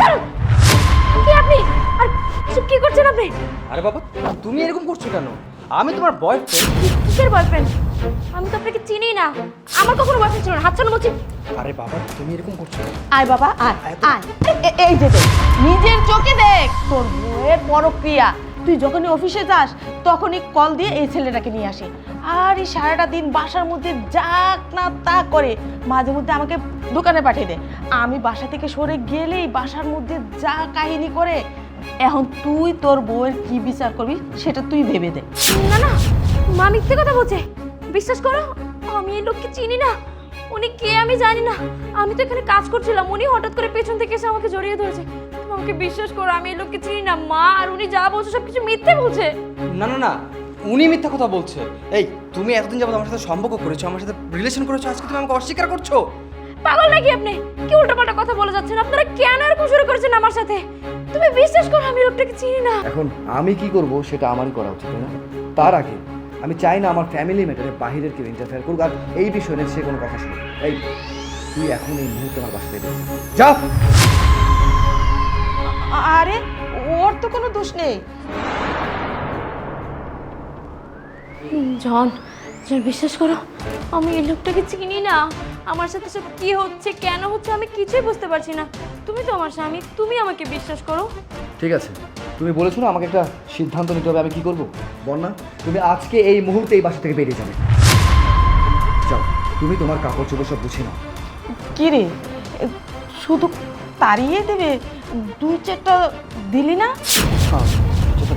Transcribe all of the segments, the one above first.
ছাড়ুন! কি আপনি? আর কি করছেন আপনি? আরে বাবা তুমি এরকম করছ কেন? আমি তোমার বয়ফ্রেন্ড কিসের বয়ফ্রেন্ড আমি তো আপনাকে চিনি না। আমার কখনো বয়ফ্রেন্ড ছিল না। হাত ছাড়ুন বলছি। আরে বাবা তুমি এরকম করছ? আয় বাবা আয় আয়। এই যে দেখ নিজের চোখে দেখ। তোর বউয়ের পরক্রিয়া। তুই যখনই অফিসে যাস তখনই কল দিয়ে এই ছেলেটাকে নিয়ে আসে। আর এই সারাটা দিন বাসার মধ্যে যাক না তা করে মাঝে মধ্যে আমাকে দোকানে পাঠিয়ে দে। আমি বাসা থেকে সরে গেলেই বাসার মধ্যে যা কাহিনী করে এখন তুই তোর বউয়ের কি বিচার করবি সেটা তুই ভেবে দে। না না মা মিথ্যে কথা বলছে? বিশ্বাস করো আমি এই লোককে চিনি না। উনি কে আমি জানি না। আমি তো এখানে কাজ করছিলাম উনি হঠাৎ করে পেছন থেকে এসে আমাকে জড়িয়ে ধরেছে। তুমি আমাকে বিশ্বাস করো আমি এই লোককে চিনি না। মা আর উনি যা বলছে সব কিছু মিথ্যে বলছে। না না না উনি মিথ্যা কথা বলছে। এই তুমি এতদিন যাবত আমার সাথে সম্পর্ক করেছ আমার সাথে রিলেশন করেছ আজকে তুমি আমাকে অস্বীকার করছ? পাগল নাকি আপনি? কি উল্টোপাল্টা কথা বলে যাচ্ছেন? আপনারা কেন এরকম শুরু করেছেন আমার সাথে? তুমি বিশ্বাস করো আমি লোকটাকে চিনি না। এখন আমি কি করব সেটা আমারই করা উচিত না? তার আগে আমি চাই না আমার ফ্যামিলি ম্যাটারে বাহিরের কেউ ইন্টারফেয়ার করুক আর এই বিষয়ে সে কোনো কথা শুনুক। এই তুই এখন এই মুহূর্তে আমার বাসাতে। যা! আরে ওর তো কোনো দোষ নেই। জন জন বিশ্বাস করো আমি এই লোকটাকে চিনি না। আমার সাথে সব কি হচ্ছে কেন হচ্ছে আমি কিছুই বুঝতে পারছি না। তুমি তো আমার স্বামী তুমি আমাকে বিশ্বাস করো। ঠিক আছে তুমি বলেছ না আমাকে একটা সিদ্ধান্ত নিতে হবে আমি কি করব? বন্যা তুমি আজকে এই মুহূর্তে এই বাসা থেকে বেরিয়ে যাবে। যাও তুমি তোমার কাপড় চোপড় সব গুছিয়ে নাও। কি রে? শুধু তাড়িয়ে দেবে? দুই চারটা দিলি না?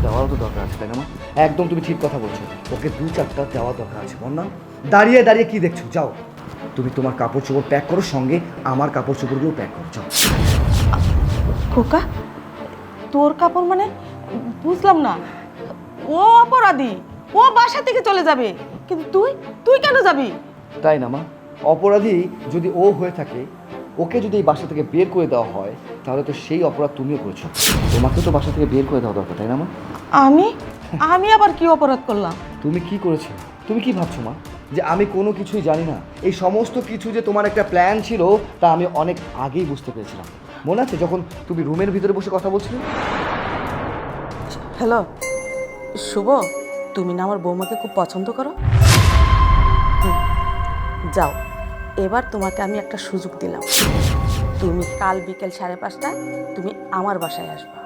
দেওয়ারও তো দরকার আছে তাই না মা? একদম তুমি ঠিক কথা বলছো। ওকে দু চারটা দেওয়া দরকার আছে বল না দাঁড়িয়ে দাঁড়িয়ে কি দেখছ? যাও। তুমি তোমার কাপড় চোপড় প্যাক করো সঙ্গে আমার কাপড় চোপড়গুলো প্যাক করো যাও। খোকা তোর কাপড় মানে বুঝলাম না। ও অপরাধী ও বাসা থেকে চলে যাবে। কিন্তু তুই তুই কেন যাবি? তাই না মা? অপরাধী যদি ও হয়ে থাকে ওকে যদি এই বাসা থেকে বের করে দেওয়া হয় তাহলে তো সেই অপরাধ তুমিও করেছ। তোমাকে তো বাসা থেকে বের করে দেওয়া দরকার তাই না মা? আমি? আমি আবার কি অপরাধ করলাম? তুমি কি করেছ? তুমি কি ভাবছ মা? যে আমি কোনো কিছুই জানি না। এই সমস্ত কিছু যে তোমার একটা প্ল্যান ছিল তা আমি অনেক আগেই বুঝতে পেরেছিলাম। মনে আছে যখন তুমি রুমের ভিতরে বসে কথা বলছিলে? হ্যালো শুভ তুমি না আমার বৌমাকে খুব পছন্দ করো? যাও এবার তোমাকে আমি একটা সুযোগ দিলাম। তুমি কাল বিকেল সাড়ে পাঁচটায় তুমি আমার বাসায় আসবা।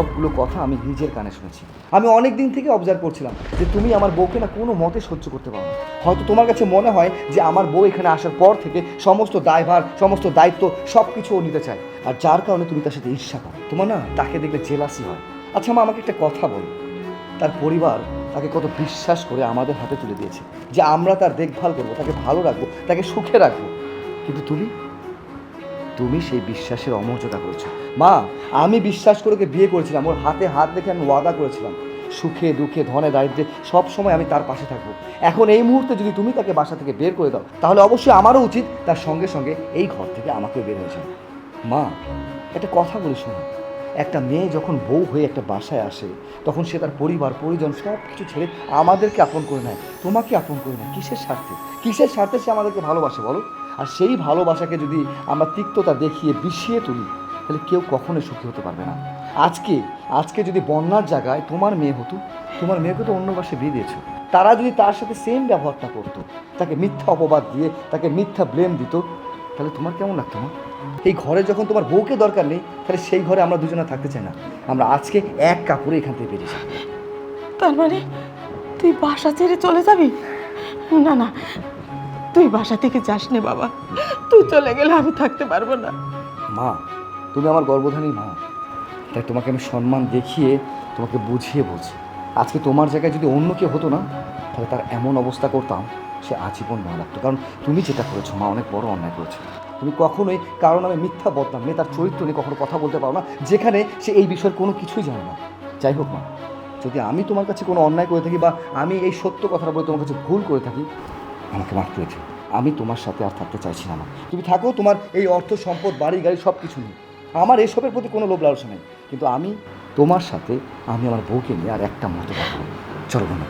সবগুলো কথা আমি নিজের কানে শুনেছি। আমি অনেক দিন থেকে অবজার্ভ করছিলাম যে তুমি আমার বউকে না কোনো মতে সহ্য করতে পারো। হয়তো তোমার কাছে মনে হয় যে আমার বউ এখানে আসার পর থেকে সমস্ত দায়ভার, সমস্ত দায়িত্ব সব কিছু ও নিতে চায়। আর যার কারণে তুমি তার সাথে ঈর্ষা করো। তোমার না তাকে দেখলে জেলাসি হয়। আচ্ছা মা, আমাকে একটা কথা বল। তার পরিবার তাকে কত বিশ্বাস করে আমাদের হাতে তুলে দিয়েছে। যে আমরা তার দেখভাল করব, তাকে ভালো রাখব, তাকে সুখে রাখব। কিন্তু তুমি? তুমি সেই বিশ্বাসের অমর্যাদা করেছ। মা, আমি বিশ্বাস করে ওকে বিয়ে করেছিলাম। ওর হাতে হাত রেখে আমি ওয়াদা করেছিলাম। সুখে, দুঃখে, ধনে দারিদ্রে সব সময় আমি তার পাশে থাকব। এখন এই মুহূর্তে যদি তুমি তাকে বাসা থেকে বের করে দাও, তাহলে অবশ্যই আমারও উচিত তার সঙ্গে সঙ্গে এই ঘর থেকে আমাকে বের হয়ে যাবে মা, একটা কথা বলি শোনো। একটা মেয়ে যখন বউ হয়ে একটা বাসায় আসে, তখন সে তার পরিবার, পরিজন সব কিছু ছেড়ে আমাদেরকে আপন করে নেয়। তোমাকে আপন করে নেয়। কিসের স্বার্থে? কিসের স্বার্থে সে আমাদেরকে ভালোবাসে বলো? আর সেই ভালোবাসাকে যদি আমরা তিক্ততা দেখিয়ে বিষিয়ে তুলি, তাহলে কেউ কখনোই সুখী হতে পারবে না। আজকে আজকে যদি বন্যার জায়গায় তোমার মেয়ে হতো, তোমার মেয়েকে তো অন্য বাসে বিয়ে দিয়েছ। তারা যদি তার সাথে সেম ব্যবহারটা করতো, তাকে মিথ্যা অপবাদ দিয়ে, তাকে মিথ্যা ব্লেম দিত, তাহলে তোমার কেমন লাগতো না এই ঘরে যখন তোমার বউকে দরকার নেই, তাহলে সেই ঘরে আমরা দুজনে থাকতে চাই না। আমরা আজকে এক কাপড়ে এখান থেকে বেরিয়ে তার মানে তুই বাসা ছেড়ে চলে যাবি? না না তুই বাসা থেকে যাস নে বাবা। তুই চলে গেলে আমি থাকতে পারব না। মা, তুমি আমার গর্ভধানী মা। তাই তোমাকে আমি সম্মান দেখিয়ে, তোমাকে বুঝিয়ে বলছি। আজকে তোমার জায়গায় যদি অন্য কেউ হতো না, তাহলে তার এমন অবস্থা করতাম, সে আজীবন না লাগতো কারণ তুমি যেটা করেছ, মা, অনেক বড় অন্যায় করেছ। তুমি কখনোই কারণ আমি মিথ্যা বদনাম নিয়ে তার চরিত্র নিয়ে কখনো কথা বলতে পারো না, যেখানে সে এই বিষয়ের কোনো কিছুই জানে না। যাই হোক মা, যদি আমি তোমার কাছে কোনো অন্যায় করে থাকি বা আমি এই সত্য কথাটা বলে তোমার কাছে ভুল করে থাকি আমাকে মারতে হয়েছে আমি তোমার সাথে আর থাকতে চাইছি না তুমি থাকো, তোমার এই অর্থ, সম্পদ, বাড়ি, গাড়ি, সব কিছু নেই আমার এসবের প্রতি কোনো লোভ লালসা নেই। কিন্তু আমি তোমার সাথে, আমি আমার বউকে নিয়ে আর একটা মতো থাকব চলো না